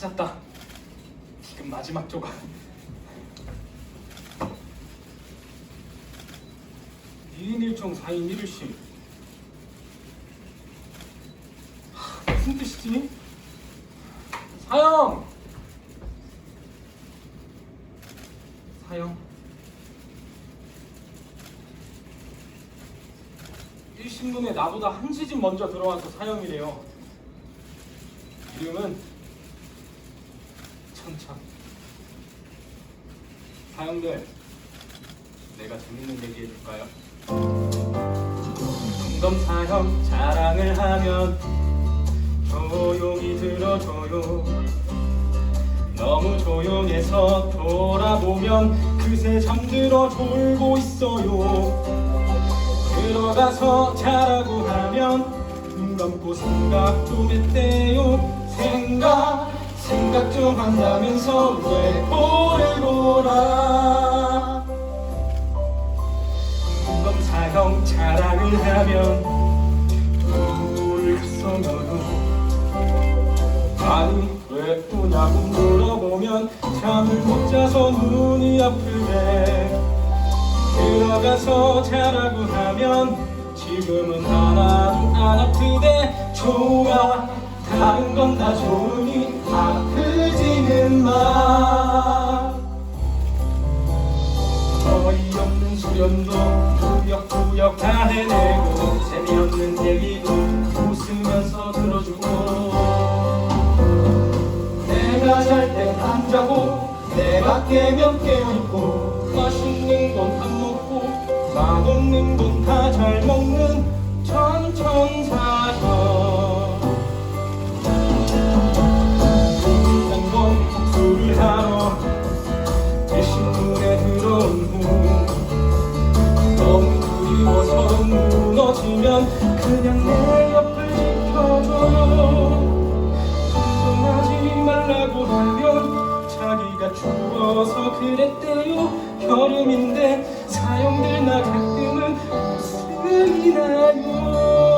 찾았다. 지금 마지막 조각. 2인 1종 4인 1일씩. 무슨 뜻이지? 사형! 사형. 1신분에 나보다 한 시즌 먼저 들어와서 사형이래요. 이름은 천천. 사형들, 내가 재밌는 얘기 해줄까요? 공검사형 자랑을 하면 조용히 들어줘요. 너무 조용해서 돌아보면 그새 잠들어 졸고 있어요. 들어가서 자라고 하면 눈 감고 생각 좀 했대요. 생각, 좀 한다면서 왜 오래보라. 공검사형 자랑을 하면 눈물을 글썽여요. 아니 왜 우냐고 물어보면 잠을 못 자서 눈이 아프대 들어가서 자라고 하면 지금은 하나도 안 아프대 좋아 다른 건 다 좋으니 아프지는 마. 어이없는 수련도 구역구역 다 해내고 재미없는 얘기도 웃으면서 들어주고 내가 잘땐안 자고 내가 깨면 깨어있고 맛있는 건 안 먹고 맛없는 건 다 잘 먹는 천천사 보면 그냥 내 옆을 지켜줘. 걱정하지 말라고 하면 자기가 추워서 그랬대요. 여름인데 사형들 나 가끔은 웃음이 나요.